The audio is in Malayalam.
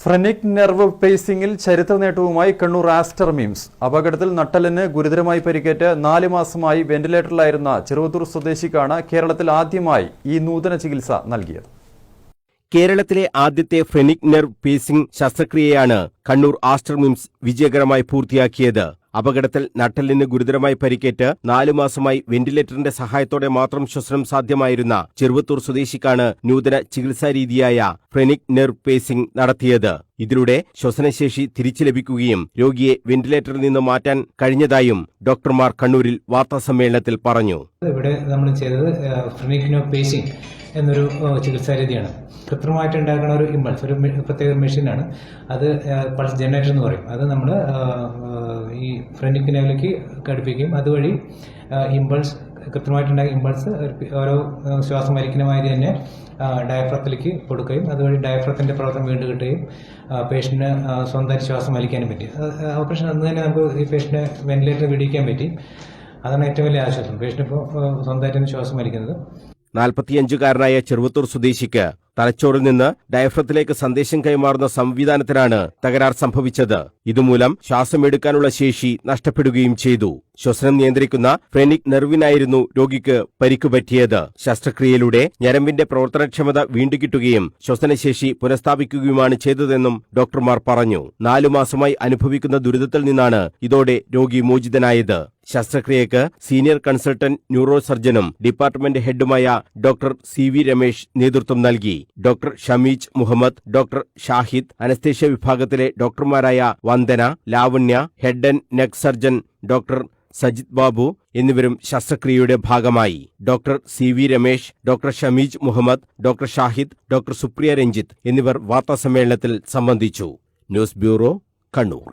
ഫ്രനിക് നെർവ് പേസിംഗിൽ ചരിത്ര നേട്ടവുമായി കണ്ണൂർ ആസ്റ്റർ മീംസ് അപകടത്തിൽ നട്ടലിന് ഗുരുതരമായി പരിക്കേറ്റ് നാല് മാസമായി വെന്റിലേറ്ററിലായിരുന്ന ചെറുവത്തൂർ സ്വദേശിക്കാണ് കേരളത്തിൽ ആദ്യമായി ഈ നൂതന ചികിത്സ നൽകിയത്. കേരളത്തിലെ ആദ്യത്തെ ഫ്രെനിക് നെർവ് പേസിംഗ് ശസ്ത്രക്രിയയാണ് കണ്ണൂർ ആസ്റ്റർ മിംസ് വിജയകരമായി പൂർത്തിയാക്കിയത്. അപകടത്തിൽ നട്ടലിന് ഗുരുതരമായി പരിക്കേറ്റ് നാലു മാസമായി വെന്റിലേറ്ററിന്റെ സഹായത്തോടെ മാത്രം ശ്വസനം സാധ്യമായിരുന്ന ചെറുവത്തൂർ സ്വദേശിക്കാണ് നൂതന ചികിത്സാരീതിയായ ഫ്രെനിക് നെർവ് പേസിംഗ് നടത്തിയത്. ഇതിലൂടെ ശ്വസനശേഷി തിരിച്ചു ലഭിക്കുകയും രോഗിയെ വെന്റിലേറ്ററിൽ നിന്ന് മാറ്റാൻ കഴിഞ്ഞതായും ഡോക്ടർമാർ കണ്ണൂരിൽ വാർത്താസമ്മേളനത്തിൽ പറഞ്ഞു. ഇവിടെ നമ്മൾ ചെയ്തത് ഫ്രണിക്കിനോ പേസിംഗ് എന്നൊരു ചികിത്സാരീതിയാണ് ചികിത്സാ രീതിയാണ്. കൃത്രിമമായിട്ട് ഉണ്ടാക്കുന്ന ഒരു ഇമ്പൾസ് ഒരു പ്രത്യേക മെഷീനാണ്. അത് പൾസ് ജനറേറ്റർ എന്ന് പറയും. അത് നമ്മൾ ഈ ഫ്രണിക്കിനോയിലേക്ക് ഘടിപ്പിക്കുകയും അതുവഴി ഇമ്പൾസ് കൃത്യമായിട്ടുണ്ടായ ഇമ്പൾസ് ഓരോ ശ്വാസം വലിക്കുന്ന മാതിരി തന്നെ ഡയഫ്രത്തിലേക്ക് കൊടുക്കുകയും അതുവഴി ഡയഫ്രത്തിന്റെ പ്രവർത്തനം വീണ്ടും കിട്ടുകയും പേഷ്യന്റിന് സ്വന്തമായിട്ട് ശ്വാസം വലിക്കാനും പറ്റി. ഓപ്പറേഷൻ അന്ന് തന്നെ നമുക്ക് ഈ പേഷ്യന്റിനെ വെന്റിലേറ്റർ വിടിയിക്കാൻ പറ്റി. അതാണ് ഏറ്റവും വലിയ ആശ്വാസം. പേഷ്യന്റ് ഇപ്പോൾ സ്വന്തമായിട്ട് ശ്വാസം വലിക്കുന്നത്. നാൽപ്പത്തിയഞ്ചുകാരനായ ചെറുവത്തൂർ സ്വദേശിക്ക് തലച്ചോറിൽ നിന്ന് ഡയഫ്രത്തിലേക്ക് സന്ദേശം കൈമാറുന്ന സംവിധാനത്തിനാണ് തകരാർ സംഭവിച്ചത്. ഇതുമൂലം ശ്വാസമെടുക്കാനുള്ള ശേഷി നഷ്ടപ്പെടുകയും ചെയ്തു. ശ്വസനം നിയന്ത്രിക്കുന്ന ഫ്രെനിക് നെർവിനായിരുന്നു രോഗിക്ക് പരിക്കുപറ്റിയത്. ശസ്ത്രക്രിയയിലൂടെ ഞരമ്പിന്റെ പ്രവർത്തനക്ഷമത വീണ്ടുകിട്ടുകയും ശ്വസനശേഷി പുനഃസ്ഥാപിക്കുകയുമാണ് ചെയ്തതെന്നും ഡോക്ടർമാർ പറഞ്ഞു. നാലു മാസമായി അനുഭവിക്കുന്ന ദുരിതത്തിൽ നിന്നാണ് ഇതോടെ രോഗി മോചിതനായത്. ശസ്ത്രക്രിയക്ക് സീനിയർ കൺസൾട്ടന്റ് ന്യൂറോ സർജനും ഡിപ്പാർട്ട്മെന്റ് ഹെഡുമായ ഡോക്ടർ സി വി രമേശ് നേതൃത്വം നൽകി. Doctor Shameej Muhammad doctor Shahid anaesthesia വിഭാഗത്തിലെ ഡോക്ടർമാരായ Vandana Lavanya head and neck surgeon doctor Sajith Babu എന്നിവരും ശസ്ത്രക്രിയയുടെ ഭാഗമായി. Doctor C V Ramesh doctor Shameej Muhammad doctor Shahid doctor Supriya Ranjith എന്നിവർ വാർത്താസമ്മേളനത്തിൽ സംബന്ധിച്ചു. News bureau Kannur.